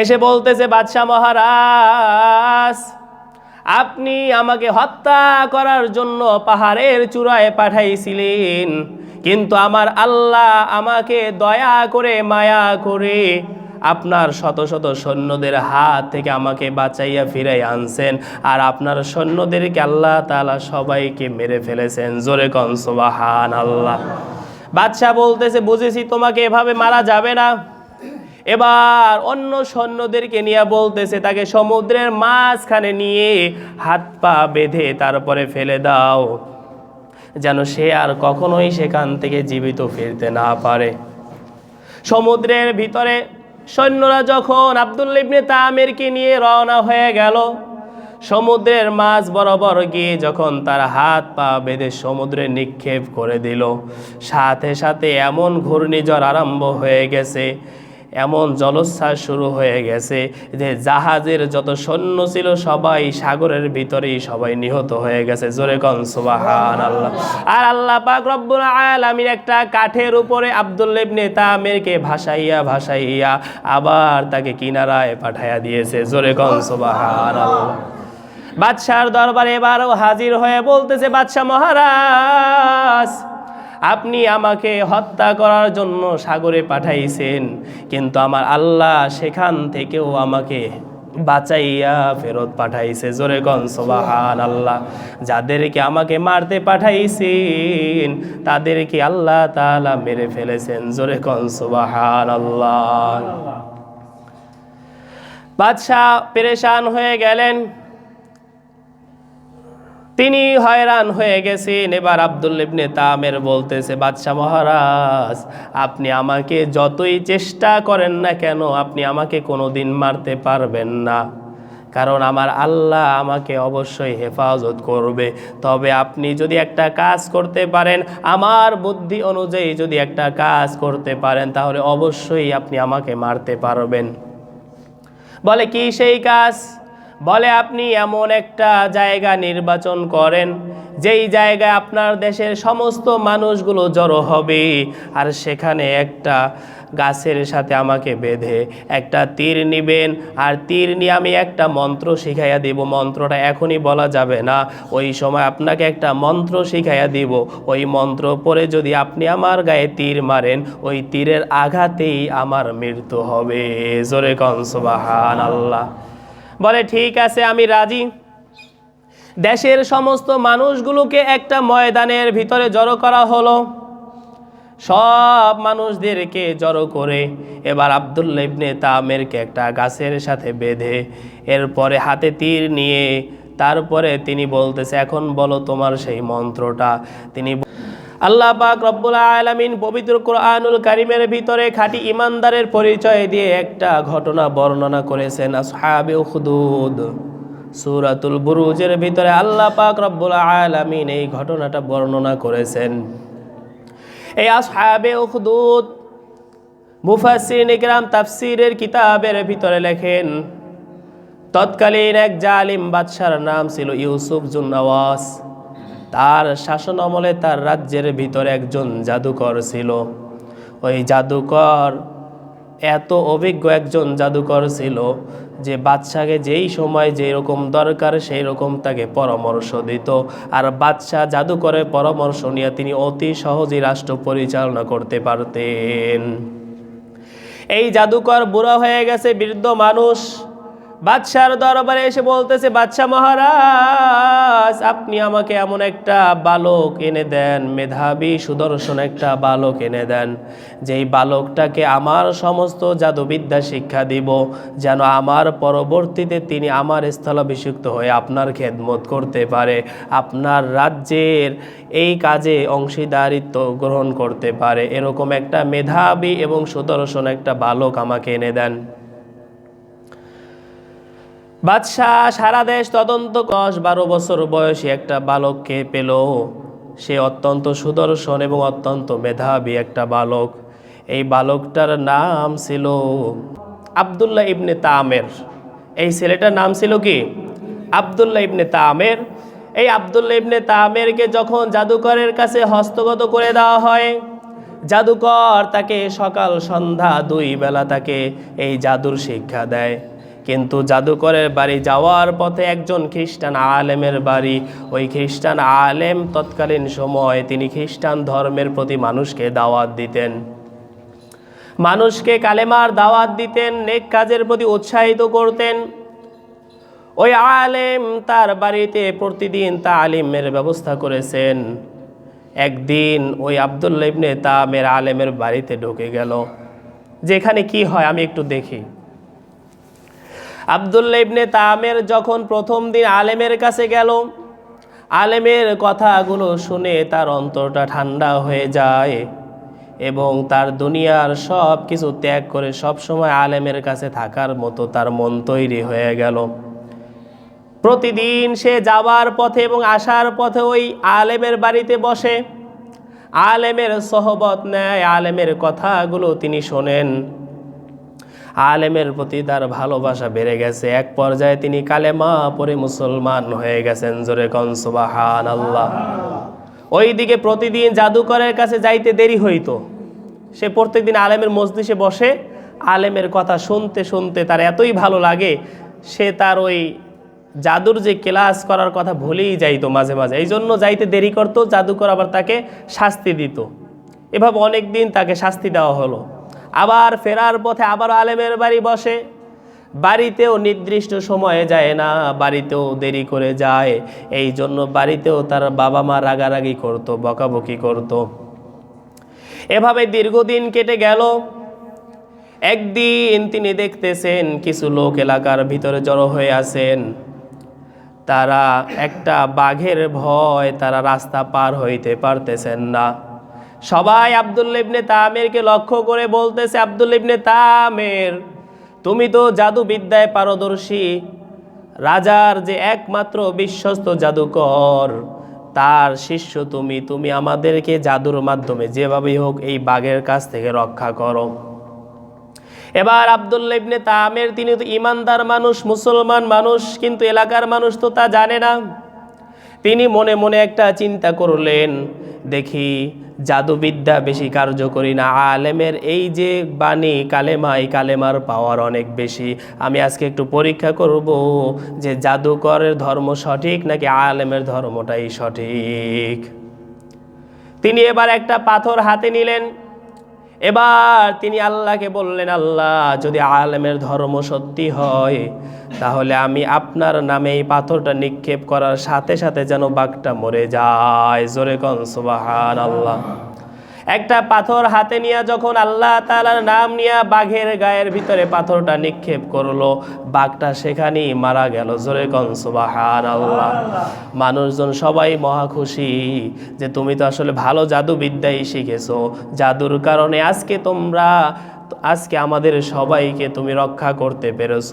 এসে বলতেছে, বাদশাহ মহারাজ, আপনি আমাকে হত্যা করার জন্য পাহাড়ের চূড়ায় পাঠাইছিলেন, কিন্তু আমার আল্লাহ আমাকে দয়া করে মায়া করে আপনার শত শত সৈন্যদের হাত থেকে আমাকে বাঁচাইয়া ফিরাই আনছেন, আর আপনার সৈন্যদেরকে আল্লাহ তাআলা সবাইকে মেরে ফেলেছেন। জোরে কন সুবাহান আল্লাহ বাদশাহ বলতেছে, বুঝেছি তোমাকে এভাবে মারা যাবে না। এবার অন্য সৈন্যদেরকে নিয়ে বলতেছে, তাকে সমুদ্রের মাঝখানে নিয়ে হাত পা বেঁধে তারপরে ফেলে দাও, যেন সে আর কখনোই সেখান থেকে জীবিত ফিরতে না পারে। সমুদ্রের ভিতরে সৈন্যরা যখন আবদুল্লা ইবনে তামেরকে নিয়ে রওনা হয়ে গেল, সমুদ্রের মাছ বরাবর গিয়ে যখন তার হাত পা বেঁধে সমুদ্রে নিক্ষেপ করে দিল, সাথে সাথে এমন ঘূর্ণিঝড় আরম্ভ হয়ে গেছে এমন জলোচ্ছ্বাস শুরু হয়ে গেছে যে জাহাজের যত সৈন্য ছিল সবাই সাগরের ভিতরেই সবাই নিহত হয়ে গেছে। জোরে কন সুবাহান আল্লাহ আর আল্লাহ পাক রব্বুল একটা কাঠের উপরে আব্দুল ইবনে তামেরকে ভাসাইয়া ভাসাইয়া আবার তাকে কিনারায় পাঠাইয়া দিয়েছে। জোরে কন সুবাহান আল্লাহ বাদশার দরবারে এবারও হাজির হয়ে বলতেছে, বাদশাহ মহারাজ আপনি আমাকে হত্যা করার জন্য সাগরে পাঠাইছেন, কিন্তু আমার আল্লাহ সেখান থেকেও আমাকে বাঁচাইয়া ফেরত পাঠাইছে। জোরে গন সোবাহান আল্লাহ যাদেরকে আমাকে মারতে পাঠাইছেন, তাদেরকে আল্লাহ তালা মেরে ফেলেছেন। জোরে গন সোবাহান আল্লাহ বাদশাহ পেরেশান হয়ে গেলেন। তিনি হয়রান হয়ে গেছেন। এবার আব্দুল ইবনে তামের বলতেছে, বাদশাহ মহারাজ, আপনি আমাকে যতই চেষ্টা করেন না কেন, আপনি আমাকে কোনোদিন মারতে পারবেন না। কারণ আমার আল্লাহ আমাকে অবশ্যই হেফাজত করবে। তবে আপনি যদি একটা কাজ করতে পারেন, আমার বুদ্ধি অনুযায়ী যদি একটা কাজ করতে পারেন, তাহলে অবশ্যই আপনি আমাকে মারতে পারবেন। বলে, কি সেই কাজ? বলে, আপনি এমন একটা জায়গা নির্বাচন করেন, যেই জায়গায় আপনার দেশের সমস্ত মানুষগুলো জড়ো হবে, আর সেখানে একটা গাছের সাথে আমাকে বেঁধে, একটা তীর নিবেন, আর তীর নিয়ে আমি একটা মন্ত্র শিখাইয়া দিব। মন্ত্রটা এখনই বলা যাবে না। ওই সময় আপনাকে একটা মন্ত্র শিখাইয়া দিব। ওই মন্ত্র পরে যদি আপনি আমার গায়ে তীর মারেন, ওই তীরের আঘাতেই আমার মৃত্যু হবে। জোরে কনসবাহান আল্লাহ বলে, ঠিক আছে, আমি রাজি। দেশের সমস্ত মানুষগুলোকে একটা ময়দানের ভিতরে জড়ো করা হলো। সব মানুষদেরকে জড়ো করে এবার আবদুল্লা ইবনে তামেরকে একটা গাছের সাথে বেঁধে এরপরে হাতে তীর নিয়ে তারপরে তিনি বলতেছে, এখন বলো তোমার সেই মন্ত্রটা। তিনি আল্লাহ পাক রব্বুল আলামিন পবিত্র কোরআনুল কারিমের ভিতরে খাঁটি ইমানদারের পরিচয় দিয়ে একটা ঘটনা বর্ণনা করেছেন আসহাবে সূরাতুল বুরুজের ভিতরে আল্লাহ পাক রব্বুল আলামিন এই ঘটনাটা বর্ণনা করেছেন। এই আসহাবে উখদুদ মুফাসসিরিন ইকরাম তাফসিরের কিতাবের ভিতরে লেখেন, তৎকালীন এক জালিম বাদশার নাম ছিল ইউসুফ জুন্নাওয়াস তার শাসন আমলে তার রাজ্যের ভিতরে একজন জাদুকর ছিল। ওই জাদুকর এত অভিজ্ঞ একজন জাদুকর ছিল যে বাদশাকে যেই সময় যেই রকম দরকার সেই রকম তাকে পরামর্শ দিত। আর বাদশাহ জাদুকরের পরামর্শ নিয়ে তিনি অতি সহজেই রাষ্ট্র পরিচালনা করতে পারতেন। এই জাদুকর বুড়া হয়ে গেছে, বৃদ্ধ মানুষ। বাদশার দরবারে এসে বলতেছে, বাদশাহ মহারাজ, আপনি আমাকে এমন একটা বালক এনে দেন, মেধাবী সুদর্শন একটা বালক এনে দেন, যেই বালকটাকে আমার সমস্ত জাদুবিদ্যা শিক্ষা দিব, যেন আমার পরবর্তীতে তিনি আমার স্থলাভিষিক্ত হয়ে আপনার খেদমত করতে পারে, আপনার রাজ্যের এই কাজে অংশীদারিত্ব গ্রহণ করতে পারে। এরকম একটা মেধাবী এবং সুদর্শন একটা বালক আমাকে এনে দেন। বাদশাহ সারা দেশ তদন্ত দশ বারো বছর বয়সী একটা বালককে পেল। সে অত্যন্ত সুদর্শন এবং অত্যন্ত মেধাবী একটা বালক। এই বালকটার নাম ছিল আবদুল্লাহ ইবনে তামের। এই ছেলেটার নাম ছিল কি? আবদুল্লাহ ইবনে তামের। এই আবদুল্লাহ ইবনে তামেরকে যখন জাদুকরের কাছে হস্তগত করে দেওয়া হয়, জাদুকর তাকে সকাল সন্ধ্যা দুই বেলা তাকে এই জাদুর শিক্ষা দেয়। কিন্তু জাদুকরের বাড়ি যাওয়ার পথে একজন খ্রিস্টান আলেমের বাড়ি। ওই খ্রিস্টান আলেম তৎকালীন সময় তিনি খ্রিস্টান ধর্মের প্রতি মানুষকে দাওয়াত দিতেন। মানুষকে কালেমার দাওয়াত দিতেন, নেক কাজের প্রতি উৎসাহিত করতেন। ওই আলেম তার বাড়িতে প্রতিদিন তা আলিমের ব্যবস্থা করেছেন। একদিন ওই আবদুল্লা ইবনে তামের আলেমের বাড়িতে ঢুকে গেল। যেখানে কি হয় আমি একটু দেখি। আবদুল্লা ইবনে তামের যখন প্রথম দিন আলেমের কাছে গেল, আলেমের কথাগুলো শুনে তার অন্তরটা ঠান্ডা হয়ে যায় এবং তার দুনিয়ার সব কিছু ত্যাগ করে সব সময় আলেমের কাছে থাকার মতো তার মন তৈরি হয়ে গেল। প্রতিদিন সে যাবার পথে এবং আসার পথে ওই আলেমের বাড়িতে বসে। আলেমের সহবত নেয়, আলেমের কথাগুলো তিনি শোনেন। আলেমের প্রতি তার ভালোবাসা বেড়ে গেছে। এক পর্যায়ে তিনি কালেমা পরে মুসলমান হয়ে গেছেন। জোরে কনসুবাহান আল্লাহ ওইদিকে প্রতিদিন জাদুকরের কাছে যাইতে দেরি হইতো। সে প্রত্যেকদিন আলেমের মসজিষে বসে, আলেমের কথা শুনতে শুনতে তার এতই ভালো লাগে, সে তার ওই জাদুর যে ক্লাস করার কথা ভুলেই যাইতো মাঝে মাঝে। এই জন্য যাইতে দেরি করতো, জাদুকর আবার তাকে শাস্তি দিত। এভাবে অনেক দিন তাকে শাস্তি দেওয়া হলো। আবার ফেরার পথে আবার আলেমের বাড়ি বসে। বাড়িতেও নির্দিষ্ট সময়ে যায় না, বাড়িতেও দেরি করে যায়। এই জন্য বাড়িতেও তার বাবা মা রাগারাগি করতো, বকাবকি করতো। এভাবে দীর্ঘদিন কেটে গেল। একদিন তিনি দেখতেছেন কিছু লোক এলাকার ভিতরে জড়ো হয়ে আছেন। তারা একটা বাঘের ভয় তারা রাস্তা পার হইতে পারতেছেন না। সবাই আবদুল্লা ইবনে তামেরকে লক্ষ্য করে বলতেছে আবদুল্লা ইবনে তামের, তুমি তো জাদুবিদ্যায় পারদর্শী। রাজার যে একমাত্র বিশ্বস্ত জাদুকর, তার শিষ্য তুমি তুমি আমাদেরকে জাদুর মাধ্যমে যেভাবেই হোক এই বাঘের কাছ থেকে রক্ষা করো। এবার আবদুল্লা ইবনে তামের, তিনি তো ইমানদার মানুষ, মুসলমান মানুষ, কিন্তু এলাকার মানুষ তো তা জানে না। তিনি মনে মনে একটা চিন্তা করলেন, দেখি জাদুবিদ্যা বেশি কার্যকরী না। আলেমের এই যে বাণী, কালেমা, এই কালেমার পাওয়ার অনেক বেশি। আমি আজকে একটু পরীক্ষা করব যে জাদুকরের ধর্ম সঠিক নাকি আলেমের ধর্মটাই সঠিক। তিনি এবার একটা পাথর হাতে নিলেন। এবার তিনি আল্লাহকে বললেন, আল্লাহ, যদি আলেমের ধর্ম সত্যি হয়, তাহলে আমি আপনার নামে এই পাথরটা নিক্ষেপ করার সাথে সাথে যেন বাঘটা মরে যায়। জোরে কন সুবাহান আল্লাহ একটা পাথর হাতে নিয়ে যখন আল্লাহ তালার নাম নিয়ে বাঘের গায়ের ভিতরে পাথরটা নিক্ষেপ করল, বাঘটা সেখানেই মারা গেল। জোরে আল্লাহ মানুষজন সবাই মহা খুশি যে তুমি তো আসলে ভালো জাদুবিদ্যাই শিখেছো। জাদুর কারণে আজকে তোমরা, আজকে আমাদের সবাইকে তুমি রক্ষা করতে পেরেছ।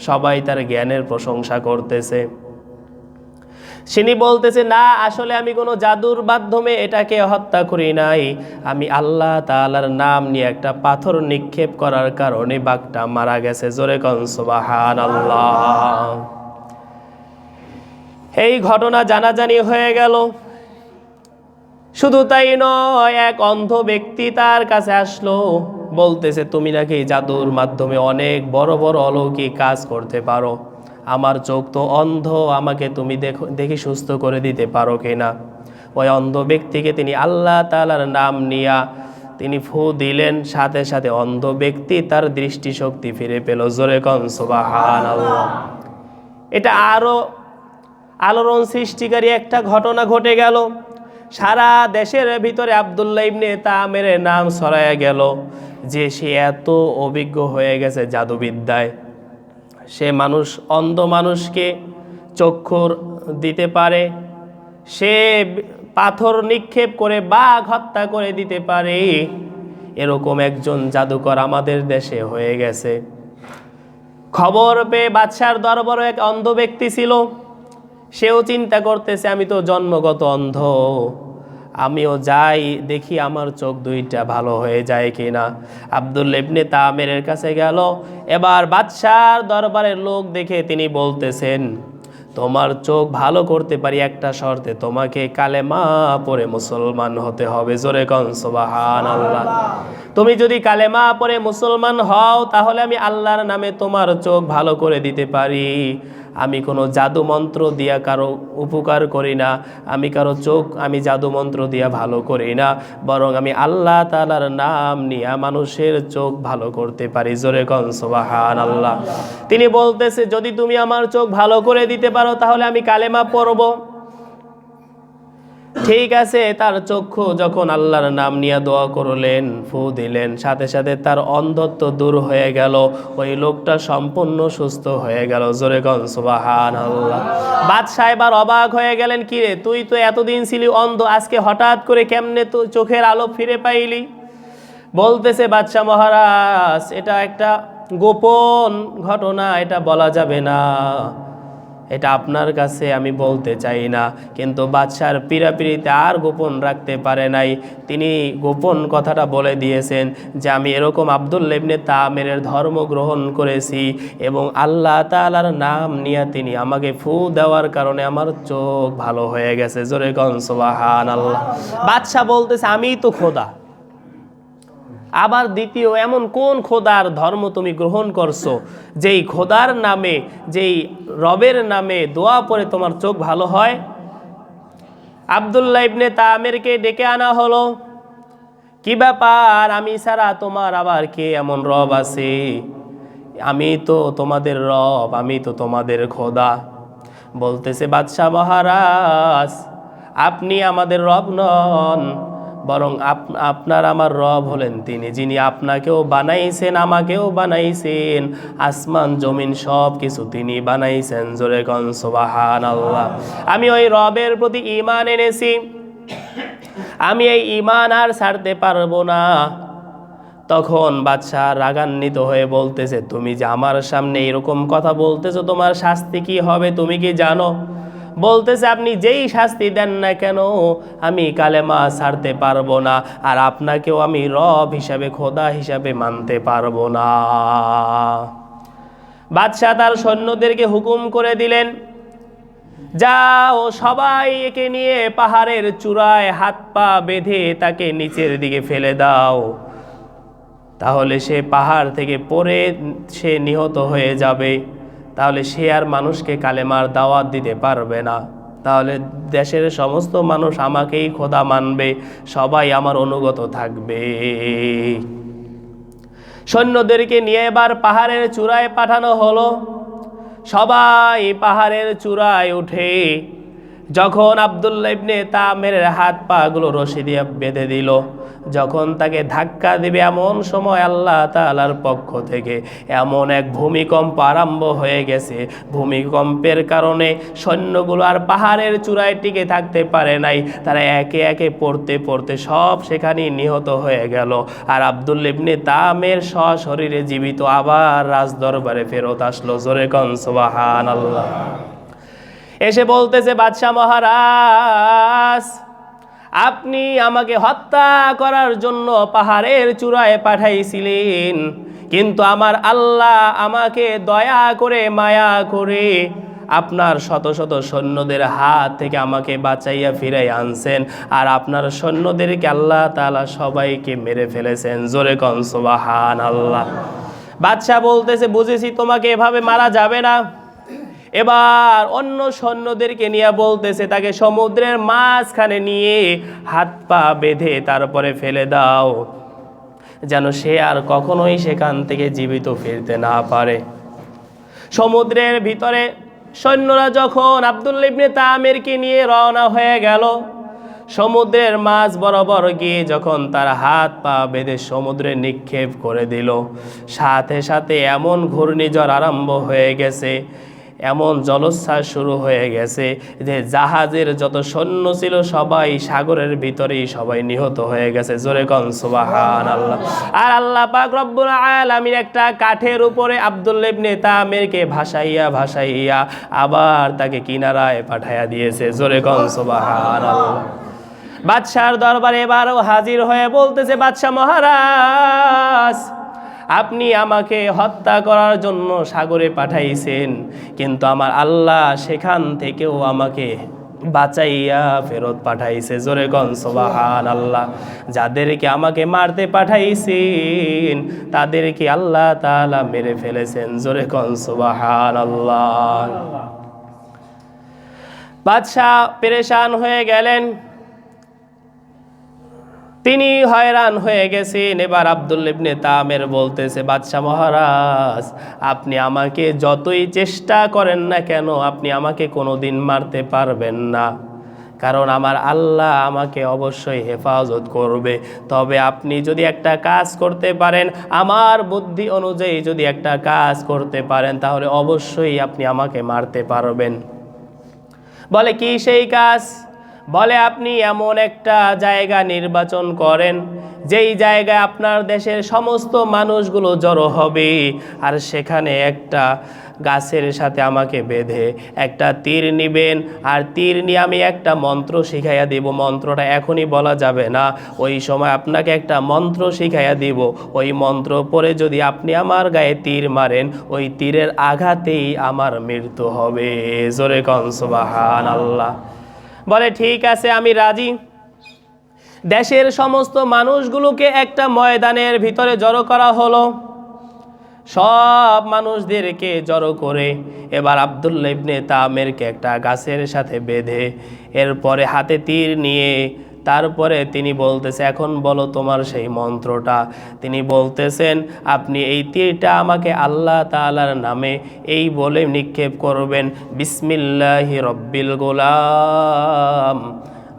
সবাই তার জ্ঞানের প্রশংসা করতেছে। তিনি বলতেছে, না, আসলে আমি কোনো জাদুর মাধ্যমে এটাকে হত্যা করি নাই। আমি আল্লাহ তালার নাম নিয়ে একটা পাথর নিক্ষেপ করার কারণে বাঘটা মারা গেছে। জোরে কনসবাহান আল্লাহ এই ঘটনা জানাজানি হয়ে গেল। শুধু তাই নয়, এক অন্ধ ব্যক্তি তার কাছে আসলো, বলতেছে, তুমি নাকি জাদুর মাধ্যমে অনেক বড় বড় অলৌকিক কাজ করতে পারো। আমার চোখ তো অন্ধ, আমাকে তুমি দেখো, দেখি সুস্থ করে দিতে পারো কিনা। ওই অন্ধ ব্যক্তিকে তিনি আল্লাহ তালার নাম নিয়া তিনি ফু দিলেন, সাথে সাথে অন্ধ ব্যক্তি তার দৃষ্টিশক্তি ফিরে পেল। জোরে কন সুবাহান আল্লাহ এটা আরও আলোড়ন সৃষ্টিকারী একটা ঘটনা ঘটে গেল। সারা দেশের ভিতরে আবদুল্লাহ ইবনে তামের নাম ছড়ায়া গেল, যে সে এত অভিজ্ঞ হয়ে গেছে জাদুবিদ্যায়। সে মানুষ অন্ধ মানুষকে চক্ষুর দিতে পারে। সে পাথর নিক্ষেপ করে বাঘ হত্যা করে দিতে পারে। এরকম একজন জাদুকর আমাদের দেশে হয়ে গেছে। খবর পেয়ে বাদশার দরবারও এক অন্ধ ব্যক্তি ছিল। সেও চিন্তা করতেছে, আমি তো জন্মগত অন্ধ। আমিও যাই, দেখি আমার চোখ দুইটা ভালো হয়ে যায় কি কিনা। আব্দুল ইবনে তামেরের কাছে গেল। এবার বাদশার দরবারের লোক দেখে তিনি বলতেছেন, তোমার চোখ ভালো করতে পারি একটা শর্তে, তোমাকে কালেমা পরে মুসলমান হতে হবে। জোরে কন সুবাহান আল্লাহ তুমি যদি কালেমা পরে মুসলমান হও, তাহলে আমি আল্লাহর নামে তোমার চোখ ভালো করে দিতে পারি। আমি কোনো জাদু মন্ত্র দিয়া কারও উপকার করি না, আমি কারও চোখ আমি জাদু মন্ত্র দিয়া ভালো করি না, বরং আমি আল্লাহ তালার নাম নিয়ে মানুষের চোখ ভালো করতে পারি। জোরে কনসবাহান আল্লাহ তিনি বলতেছে, যদি তুমি আমার চোখ ভালো করে দিতে পারো, তাহলে আমি কালেমা পড়ব। ঠিক আছে, তার চক্ষু যখন আল্লাহর নাম নিয়ে দোয়া করলেন, ফু দিলেন, সাথে সাথে তার অন্ধত্ব দূর হয়ে গেল, ওই লোকটা সম্পূর্ণ সুস্থ হয়ে গেল। জোরে গন সুবাহান আল্লাহ বাদশাহ এবার অবাক হয়ে গেলেন কিরে তুই তো এতদিন ছিলি অন্ধ, আজকে হঠাৎ করে কেমনে তো চোখের আলো ফিরে পাইলি? বলতেছে বাদশাহ মহারাজ, এটা একটা গোপন ঘটনা, এটা বলা যাবে না। এটা আপনার কাছে আমি বলতে চাই না। কিন্তু বাদশার পিড়াপিড়িতে আর গোপন রাখতে পারে নাই। তিনি গোপন কথাটা বলে দিয়েছেন যে, আমি এরকম আব্দুল লেবনে তামেরের ধর্ম গ্রহণ করেছি এবং আল্লাহ তালার নাম নিয়ে তিনি আমাকে ফু দেওয়ার কারণে আমার চোখ ভালো হয়ে গেছে। জোরে গনসবাহান আল্লাহ বাদশাহ বলতেছে, আমিই তো খোদা। আবার দ্বিতীয়, এমন কোন খোদার ধর্ম তুমি গ্রহণ করছ? যেই খোদার নামে, যেই রবের নামে দোয়া পরে তোমার চোখ ভালো হয়? আবদুল্লাহ ইবনে তামেরকে ডেকে আনা হলো। কি ব্যাপার? আমি ছাড়া তোমার আবার কে এমন রব আছে? আমি তো তোমাদের রব, আমি তো তোমাদের খোদা। বলতেছে, বাদশাহ মহারাজ, আপনি আমাদের রব নন। বরং আপ- আপনার আমার রব হলেন তিনি, যিনি আপনাকেও বানাইছেন, আমাকেও বানাইছেন। আসমান, জমিন সব কিছু তিনি বানাইছেন, জোরে গন আল্লাহ আমি ওই রবের প্রতি ইমান এনেছি। আমি এই ইমান আর ছাড়তে পারব না। তখন বাদশাহ রাগান্বিত হয়ে বলতেছে, তুমি যে আমার সামনে এরকম কথা বলতেছো, তোমার শাস্তি কি হবে? তুমি কি জানো? বলতেছে, আপনি যেই শাস্তি দেন না কেন, আমি কালেমা ছাড়তে পারব না, আর আপনাকেও আমি রব হিসাবে, খোদা হিসাবে মানতে পারব না। বাদশাহ তার সৈন্যদেরকে হুকুম করে দিলেন, যাও, সবাই একে নিয়ে পাহাড়ের চূড়ায় হাত পা বেঁধে তাকে নিচের দিকে ফেলে দাও। তাহলে সে পাহাড় থেকে পড়ে, সে নিহত হয়ে যাবে। তাহলে সে আর মানুষকে কালেমার দাওয়াত দিতে পারবে না। তাহলে দেশের সমস্ত মানুষ আমাকেই খোদা মানবে, সবাই আমার অনুগত থাকবে। সৈন্যদেরকে নিয়ে এবার পাহাড়ের চূড়ায় পাঠানো হলো। সবাই পাহাড়ের চূড়ায় উঠে যখন আবদুল্লা ইবনে তামের হাত পাগুলো রশি দিয়ে বেঁধে দিল, যখন তাকে ধাক্কা দিবে এমন সময় আল্লাহ তালার পক্ষ থেকে এমন এক ভূমিকম্প আরম্ভ হয়ে গেছে। ভূমিকম্পের কারণে সৈন্যগুলো আর পাহাড়ের চূড়ায় টিকে থাকতে পারে নাই। তারা একে একে পড়তে পড়তে সব সেখানেই নিহত হয়ে গেল। আর আব্দুল ইবনে তামের সশরীরে জীবিত আবার রাজদরবারে ফেরত আসলো। জোরে কন সুবাহান আল্লাহ এসে বলতেছে, বাদশাহ মহারাজ, আপনি আমাকে হত্যা করার জন্য পাহাড়ের চূড়ায় পাঠাইছিলেন, কিন্তু আমার আল্লাহ আমাকে দয়া করে মায়া করে আপনার শত শত সৈন্যদের হাত থেকে আমাকে বাঁচাইয়া ফিরাই আনছেন, আর আপনার সৈন্যদেরকে আল্লাহ তাআলা সবাইকে মেরে ফেলেছেন। জোরে কনসবাহান আল্লাহ বাদশাহ বলতেছে, বুঝেছি, তোমাকে এভাবে মারা যাবে না। এবার অন্য সৈন্যদেরকে নিয়ে বলতেছে, তাকে সমুদ্রের মাঝখানে নিয়ে হাত পা বেঁধে তারপরে ফেলে দাও, যেন সে আর কখনোই সেখান থেকে জীবিত ফিরতে না পারে। সমুদ্রের ভিতরে সৈন্যরা যখন আবদুল্লা ইবনে তামেরকে নিয়ে রওনা হয়ে গেল, সমুদ্রের মাছ বরাবর গিয়ে যখন তার হাত পা বেঁধে সমুদ্রে নিক্ষেপ করে দিল, সাথে সাথে এমন ঘূর্ণিঝড় আরম্ভ হয়ে গেছে এমন জলোচ্ছ্বাস শুরু হয়ে গেছে যে জাহাজের যত সৈন্য ছিল সবাই সাগরের ভিতরেই সবাই নিহত হয়ে গেছে। জোরে কন সুবাহান আল্লাহ আর আল্লাহ পাক রব্বুল একটা কাঠের উপরে আব্দুল ইবনে তামেরকে ভাসাইয়া ভাসাইয়া আবার তাকে কিনারায় পাঠাইয়া দিয়েছে। জোরে কন সুবাহান আল্লাহ বাদশার দরবারে এবারও হাজির হয়ে বলতেছে, বাদশাহ মহারাজ আপনি আমাকে হত্যা করার জন্য সাগরে পাঠাইছেন, কিন্তু আমার আল্লাহ সেখান থেকেও আমাকে বাঁচাইয়া ফেরত পাঠাইছে। জোরে কন সোবাহান আল্লাহ যাদেরকে আমাকে মারতে পাঠাইছেন, তাদেরকে আল্লাহ তালা মেরে ফেলেছেন। জোরে কন সোবাহান আল্লাহ বাদশাহ পেরেশান হয়ে গেলেন। তিনি হয়রান হয়ে গেছেন। এবার আব্দুল ইবনে তামের বলতেছে, বাদশাহ মহারাজ, আপনি আমাকে যতই চেষ্টা করেন না কেন, আপনি আমাকে কোনোদিন মারতে পারবেন না। কারণ আমার আল্লাহ আমাকে অবশ্যই হেফাজত করবে। তবে আপনি যদি একটা কাজ করতে পারেন, আমার বুদ্ধি অনুযায়ী যদি একটা কাজ করতে পারেন, তাহলে অবশ্যই আপনি আমাকে মারতে পারবেন। বলে, কি সেই কাজ? বলে, আপনি এমন একটা জায়গা নির্বাচন করেন, যেই জায়গায় আপনার দেশের সমস্ত মানুষগুলো জড়ো হবে। আর সেখানে একটা গাছের সাথে আমাকে বেঁধে একটা তীর নিবেন, আর তীর নিয়ে আমি একটা মন্ত্র শিখাইয়া দিব। মন্ত্রটা এখনই বলা যাবে না। ওই সময় আপনাকে একটা মন্ত্র শিখাইয়া দিব। ওই মন্ত্র পরে যদি আপনি আমার গায়ে তীর মারেন, ওই তীরের আঘাতেই আমার মৃত্যু হবে। জোরে কনসবাহান আল্লাহ বলে, ঠিক আছে, আমি রাজি। দেশের সমস্ত মানুষগুলোকে একটা ময়দানের ভিতরে জড়ো করা হলো। সব মানুষদেরকে জড়ো করে এবার আবদুল্লা ইবনে তামেরকে একটা গাছের সাথে বেঁধে, এরপরে হাতে তীর নিয়ে তারপরে তিনি বলতেছে, এখন বলো তোমার সেই মন্ত্রটা। তিনি বলতেছেন, আপনি এই তীরটা আমাকে আল্লাহ তাআলার নামে এই বলে নিক্ষেপ করবেন। বিসমিল্লাহি রব্বিল গোলাম।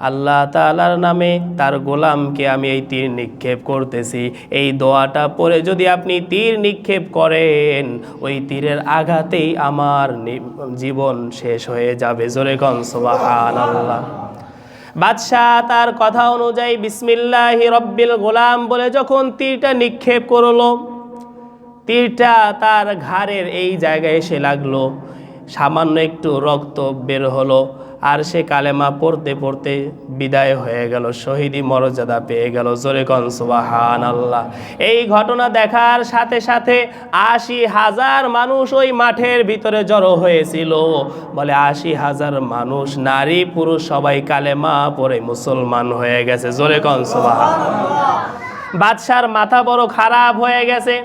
আল্লাহ তাআলার নামে তার গোলামকে আমি এই তীর নিক্ষেপ করতেছি। এই দোয়াটা পরে যদি আপনি তীর নিক্ষেপ করেন, ওই তীরের আঘাতেই আমার জীবন শেষ হয়ে যাবে। জোরে কন আল্লাহ বাদশাহ তার কথা অনুযায়ী বিসমিল্লাহি রব্বিল গোলাম বলে যখন তীরটা নিক্ষেপ করল, তীরটা তার ঘাড়ের এই জায়গায় এসে লাগল। সামান্য একটু রক্ত বের হলো। আর সে কালেমা পড়তে পড়তে বিদায় হয়ে গেল, শহীদি মর্যাদা পেয়ে গেল। জোরে কনসুবাহান আল্লাহ এই ঘটনা দেখার সাথে সাথে আশি হাজার মানুষ ওই মাঠের ভিতরে জড়ো হয়েছিল। বলে আশি হাজার মানুষ, নারী, পুরুষ সবাই কালেমা পড়ে মুসলমান হয়ে গেছে। জোরে কনসুবাহান বাদশার মাথা বড় খারাপ হয়ে গেছে।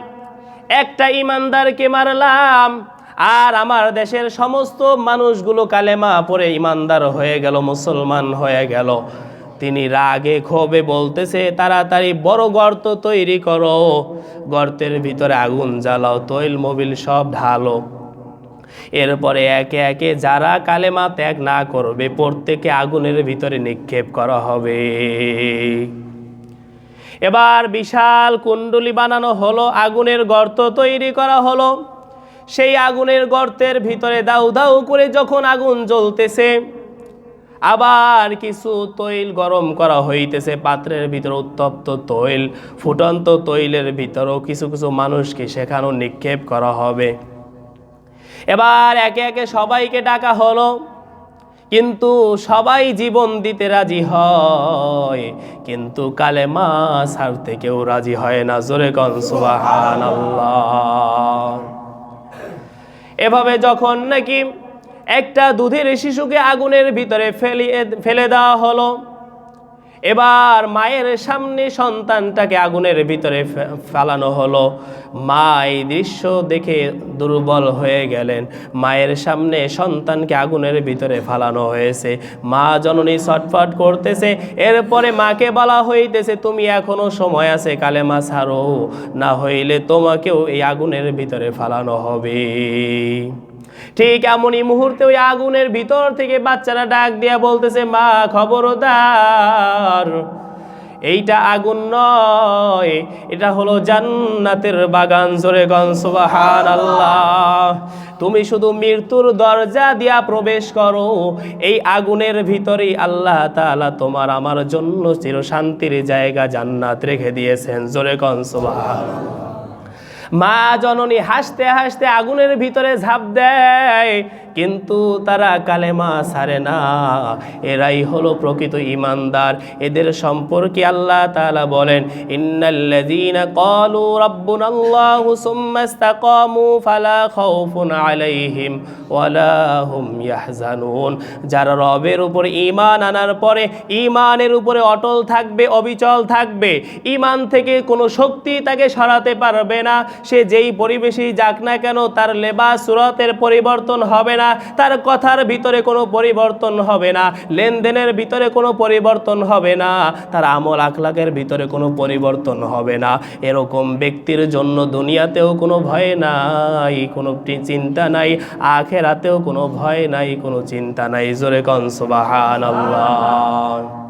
একটা ইমানদারকে মারলাম আর আমার দেশের সমস্ত মানুষগুলো কালেমা পরে ইমানদার হয়ে গেল, মুসলমান হয়ে গেল। তিনি রাগে ক্ষোভে বলতেছে, তাড়াতাড়ি বড় গর্ত তৈরি করো। গর্তের ভিতরে আগুন জ্বালাও, তৈল মোবিল সব ঢালো। এরপরে একে একে যারা কালেমা ত্যাগ না করবে, প্রত্যেকে আগুনের ভিতরে নিক্ষেপ করা হবে। এবার বিশাল কুণ্ডলি বানানো হলো, আগুনের গর্ত তৈরি করা হলো। সেই আগুনের গর্তের ভিতরে দাউ দাউ করে যখন আগুন জ্বলতেছে, আবার কিছু তৈল গরম করা হইতেছে, পাত্রের ভিতরে উত্তপ্ত তৈল, ফুটন্ত তৈলের ভিতরেও কিছু কিছু মানুষকে সেখানেও নিক্ষেপ করা হবে। এবার একে একে সবাইকে ডাকা হলো, কিন্তু সবাই জীবন দিতে রাজি হয়, কিন্তু কালেমা সারতে কেউ রাজি হয় না। জোরে কন সুবাহান এভাবে যখন নাকি একটা দুধের শিশুকে আগুনের ভিতরে ফেলিয়ে ফেলে দেওয়া হলো এবার মায়ের সামনে সন্তানটাকে আগুনের ভিতরে ফেলানো হলো। মা এই দৃশ্য দেখে দুর্বল হয়ে গেলেন। মায়ের সামনে সন্তানকে আগুনের ভিতরে ফালানো হয়েছে। মা জননী ছটফট করতেছে। এরপরে মাকে বলা হইতেছে, তুমি এখনও সময় আছে কালেমা ছাড়ো। না হইলে তোমাকেও এই আগুনের ভিতরে ফালানো হবে। ঠিক এমনই মুহূর্তে ওই আগুনের ভিতর থেকে বাচ্চারা ডাক দিয়া বলতেছে, মা, খবরদার, এইটা আগুন নয়, এটা হলো জান্নাতের বাগান। জোরে গনসবাহান আল্লাহ তুমি শুধু মৃত্যুর দরজা দিয়া প্রবেশ করো, এই আগুনের ভিতরেই আল্লাহ তাআলা তোমার, আমার জন্য চির শান্তির জায়গা জান্নাত রেখে দিয়েছেন। জোরে গনসবাহান মা জননী হাসতে হাসতে আগুনের ভিতরে ঝাঁপ দেয়। কিন্তু তারা কালেমা সারে না। এরাই হলো প্রকৃত ইমানদার। এদের সম্পর্কে আল্লাহ তাআলা বলেন, ইন্নাল্লাযীনা ক্বালু রাব্বুনাল্লাহু সুম্মা ইসতাকামু ফালা খাউফুন আলাইহিম ওয়ালা হুম ইয়াহজানুন। যারা রবের উপর ঈমান আনার পরে ঈমানের উপরে অটল থাকবে, অবিচল থাকবে, ঈমান থেকে কোনো শক্তি তাকে সরাতে পারবে না। সে যেই পরিবেশেই যাক না কেন, তার লেবাস, সুরতের পরিবর্তন হবে না। তার কথার ভিতরে কোনো পরিবর্তন হবে না। লেনদেনের ভিতরে কোনো পরিবর্তন হবে না। তার আমল আখলাকের ভিতরে কোনো পরিবর্তন হবে না। এরকম ব্যক্তির জন্য দুনিয়াতেও কোনো ভয় নাই, কোনো চিন্তা নাই, আখেরাতেও কোনো ভয় নাই, কোনো চিন্তা নাই। জোরে কনসবাহান সুবহানাল্লাহ।